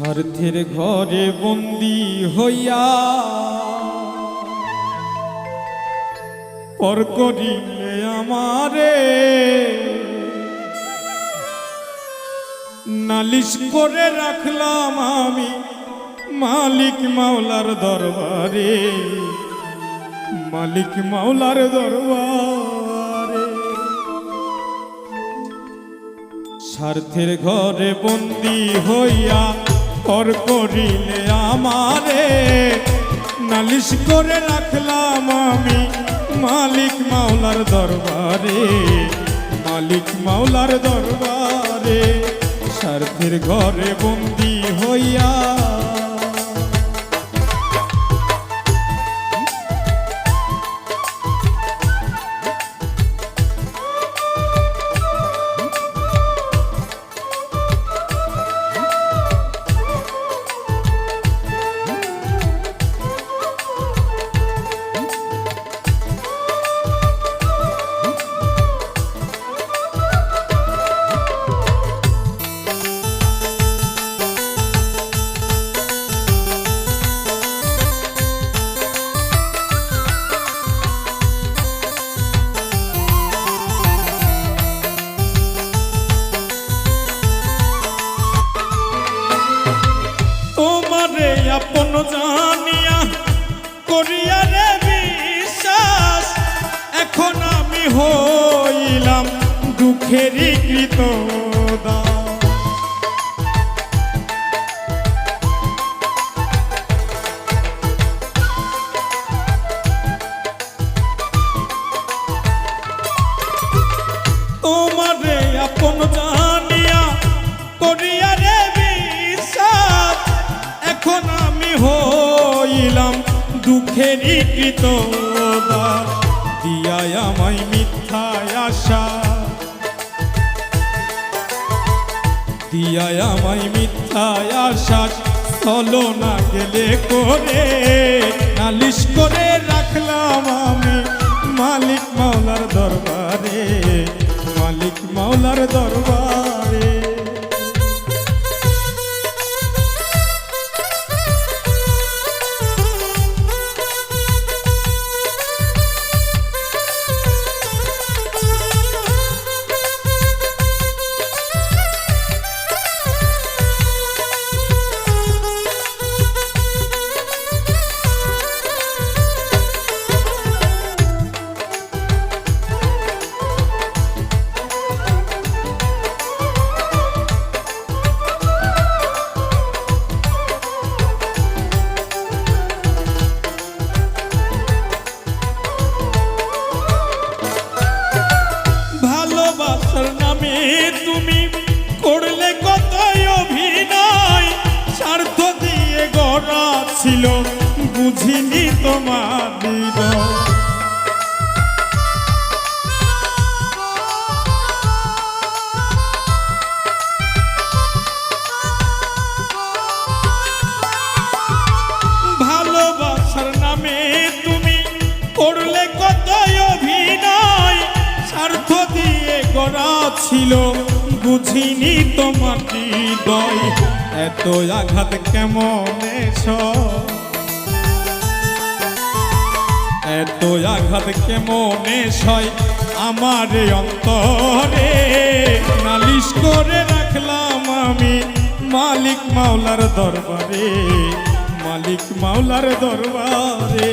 স্বার্থের ঘরে বন্দি হইয়া পর করিলে আমারে নালিশ করে রাখলাম আমি মালিক মাওলার দরবারে, মালিক মাওলার দরবারে। স্বার্থের ঘরে বন্দি হইয়া পর করিলে আমারে। নালিশ করে রাখলাম আমি মালিক মাওলার দরবারে, মালিক মাওলার দরবারে। স্বার্থের ঘরে বন্দি হইয়া আপন জানিয়া করিয়া রে বিশ্বাস এখন আমি হইলাম দুঃখেরই কৃত। দুঃখেরই কৃত দিয়ায় আমায় মিথ্যায় আশা। দিয়ায় আমায় মিথ্যায় আশা চলো না গেলে করে নালিশ করে রাখলাম আমি মালিক মাওলার দরবারে। মালিক মাওলার দরবারে ছিল, বুঝিনি তোমার হৃদয়। ভালোবাসার নামে তুমি করলে কত অভিনয়, স্বার্থ দিয়ে গড়া ছিল, বুঝিনি তোমার হৃদয় এত আঘাত কেমন এসব এত আঘাত কেমন সয়? আমার অন্তরে নালিশ করে রাখলাম আমি। মালিক মাওলার দরবারে, মালিক মাওলার দরবারে।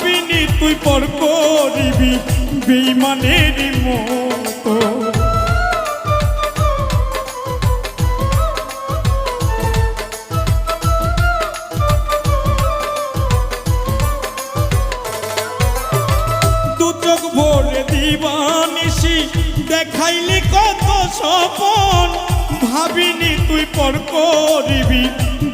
পাবি তুই পর করিবি বেইমানের মতো। দুচোখ ভরে দিবানিসি দেখাইলি কত সপন ভাবিনি তুই পর করিবি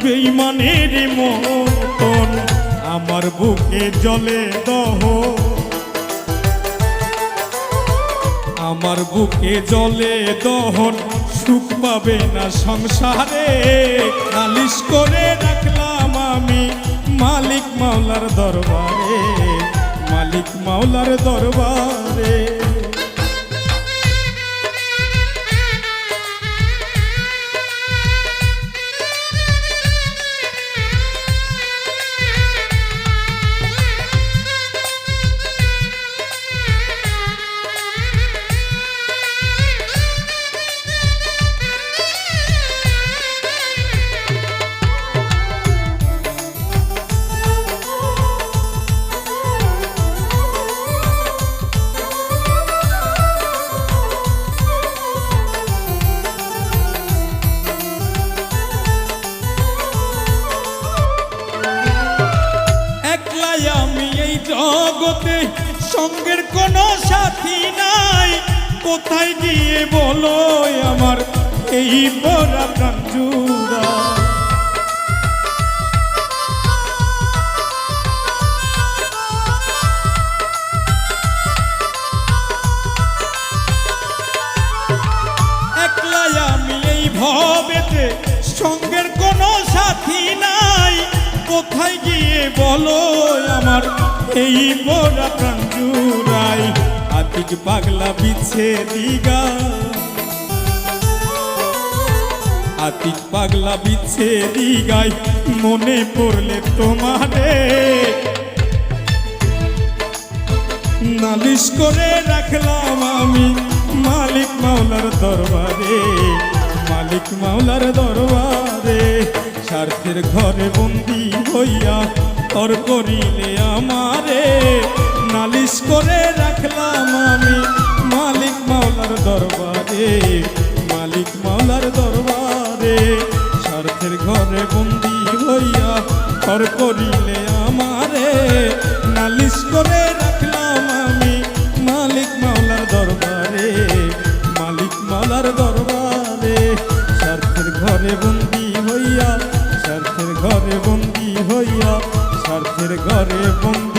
বেইমানের মতন। আমার বুকে জলে দহ। আমার বুকে জলে দহন সুখ পাবে না সংসারে। নালিশ করে রাখলাম আমি মালিক মাওলার দরবারে। মালিক মাওলার দরবারে। কোনো সাথী নাই। কোথায় গিয়ে বলো আমার এই বড় প্রাণ জুড়া? আমি এই সঙ্গের কোনো সাথী নাই। কোথায় গিয়ে বলো আমার এই বড় প্রাণ আতিক পাগলা বিছে দিগা। আতিক পাগলা বিছে দিগাই মনে পড়লে তোমারে। নালিশ করে রাখলাম আমি মালিক মাওলার দরবারে, মালিক মাওলার দরবারে। স্বার্থের ঘরে বন্দি হইয়া তর করিলে আমারে। নালিশ করে রাখলাম আমি। মালিক মাওলার দরবারে, মালিক মাওলার দরবারে, স্বার্থের ঘরে বন্দি হইয়া তর করিলে আমারে। নালিশ করে রাখলাম আমি মালিক মাওলার দরবারে, মালিক মাওলার দরবারে। স্বার্থের ঘরে বন্দি হইয়া, স্বার্থের ঘরে বন্দি হইয়া, স্বার্থের ঘরে বন্দি